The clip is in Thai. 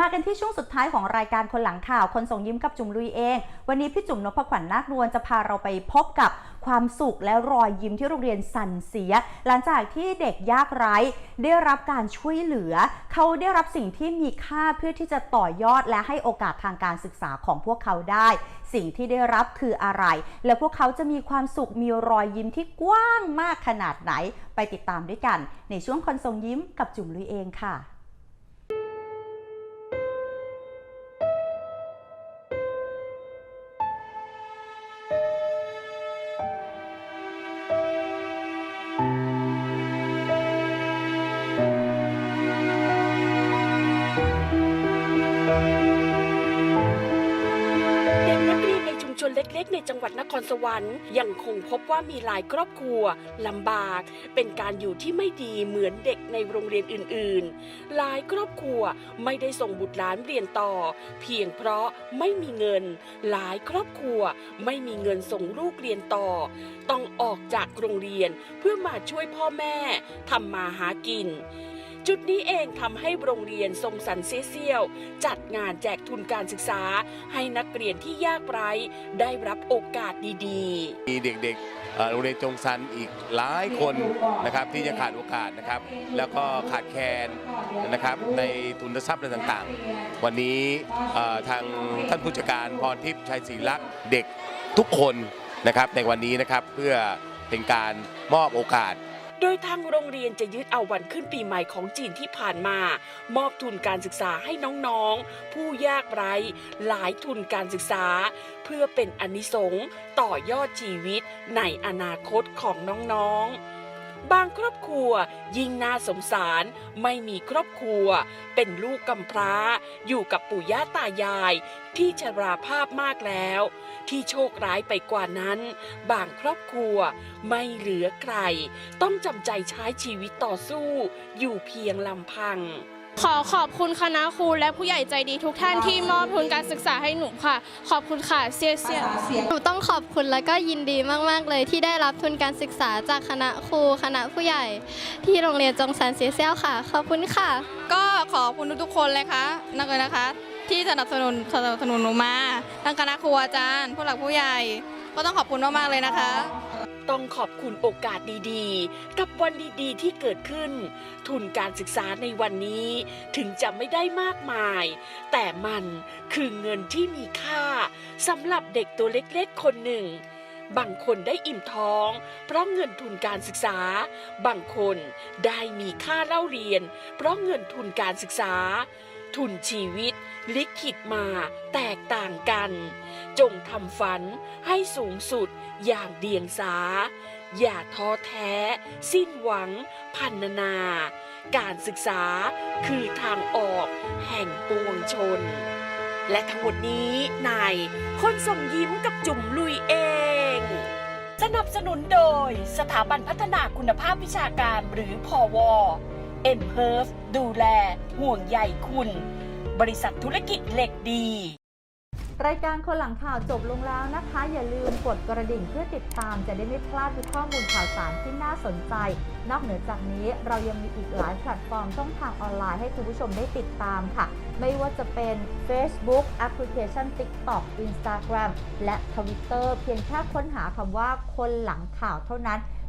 มากันที่ช่วงสุดท้ายของรายการคนหลังข่าว คนส่งยิ้มกับจุ๋มลุยเอง วันนี้พี่จุ๋มนพขวัญนาคนวลจะพาเราไปพบกับความสุขและรอยยิ้มที่โรงเรียนสันเสีย หลังจากที่เด็กยากไร้ ได้รับการช่วยเหลือ เขาได้รับสิ่งที่มีค่าเพื่อที่จะต่อยอดและให้โอกาสทางการศึกษาของพวกเขาได้ สิ่งที่ได้รับคืออะไร และพวกเขาจะมีความสุขมีรอยยิ้มที่กว้างมากขนาดไหน ไปติดตามด้วยกัน ในช่วงคนส่งยิ้มกับจุ๋มลุยเองค่ะ ล็กๆ ในจังหวัดนครสวรรค์ยังคงพบว่ามีหลายครอบครัวลำบาก เป็นการอยู่ที่ไม่ดีเหมือนเด็กในโรงเรียนอื่นๆ หลายครอบครัวไม่ได้ส่งบุตรหลานเรียนต่อ เพียงเพราะไม่มีเงิน หลายครอบครัวไม่มีเงินส่งลูกเรียนต่อ ต้องออกจากโรงเรียนเพื่อมาช่วยพ่อแม่ทำมาหากิน จุดนี้เองทำให้โรงเรียนทรงสันเซเซียลจัดงานแจกทุนการศึกษา ให้นักเรียนที่ยากไร้ได้รับโอกาสดีๆ มีเด็กๆโรงเรียนจงซันอีกหลายคนนะครับที่จะขาดโอกาสนะครับ แล้วก็ขาดแคลนนะครับในทุนทรัพย์อะไรต่างๆ วันนี้ทางท่านผู้จัดการพรทิพย์ชัยศรีลักษ์เด็กทุกคนนะครับในวันนี้นะครับเพื่อเป็นการมอบโอกาส โดยทางโรงเรียนจะยึดเอาวันขึ้นปีใหม่ของจีนที่ผ่านมา มอบทุนการศึกษาให้น้องๆ ผู้ยากไร้ หลายทุนการศึกษา เพื่อเป็นอนิสงส์ต่อยอดชีวิตในอนาคตของน้องๆ บางครอบครัวยิ่งน่าสงสารไม่มีครอบครัว เป็นลูกกำพร้า อยู่กับปู่ย่าตายาย ที่ชราภาพมากแล้ว ที่โชคร้ายไปกว่านั้น บางครอบครัวไม่เหลือใคร ต้องจำใจใช้ชีวิตต่อสู้ อยู่เพียงลำพัง ขอขอบคุณคณะครูและผู้ใหญ่ใจดีทุกท่านที่มอบทุนการศึกษาให้หนูค่ะ ขอบคุณค่ะเสียเสียหนูต้องขอบคุณและก็ยินดีมากๆ เลยที่ได้รับทุนการศึกษาจากคณะครูคณะผู้ใหญ่ ที่โรงเรียนจงสันเสียเซียวค่ะ ขอบคุณค่ะ ก็ขอบคุณทุกๆคนเลยค่ะนักเลยนะคะ ที่สนับสนุนสนับสนุนหนูมาทั้งคณะครูอาจารย์ผู้หลักผู้ใหญ่ ก็ต้องขอบคุณมากๆเลยนะคะ ต้องขอบคุณโอกาสดีๆ กับวันดีๆ ที่เกิดขึ้น ทุนการศึกษาในวันนี้ถึงจะไม่ได้มากมาย แต่มันคือเงินที่มีค่าสำหรับเด็กตัวเล็กๆ คนหนึ่ง บางคนได้อิ่มท้อง เพราะเงินทุนการศึกษา บางคนได้มีค่าเล่าเรียน เพราะเงินทุนการศึกษา ทุนชีวิต ลิขิตมาแตกต่างกัน จงทำฝันให้สูงสุดอย่างเดียงสา อย่าท้อแท้ สิ้นหวัง พันนา การศึกษาคือทางออกแห่งปวงชน และทั้งหมดนี้ในคนส่งยิ้มกับจุ่มลุยเองสนับสนุนโดยสถาบันพัฒนาคุณภาพวิชาการหรือพอว เอ็นเฮิร์ฟดูแล ห่วงใยคุณ บริษัทธุรกิจเหล็กดี รายการคนหลังข่าวจบลงแล้วนะคะ อย่าลืมกดกระดิ่งเพื่อติดตามจะได้ไม่พลาดทุกข้อมูลข่าวสารที่น่าสนใจ นอกเหนือจากนี้เรายังมีอีกหลายแพลตฟอร์มช่องทางออนไลน์ให้คุณผู้ชมได้ติดตามค่ะ ไม่ว่าจะเป็น Facebook แอปพลิเคชัน TikTok Instagram และ Twitter เพียงแค่ค้นหาคำว่าคนหลังข่าวเท่านั้น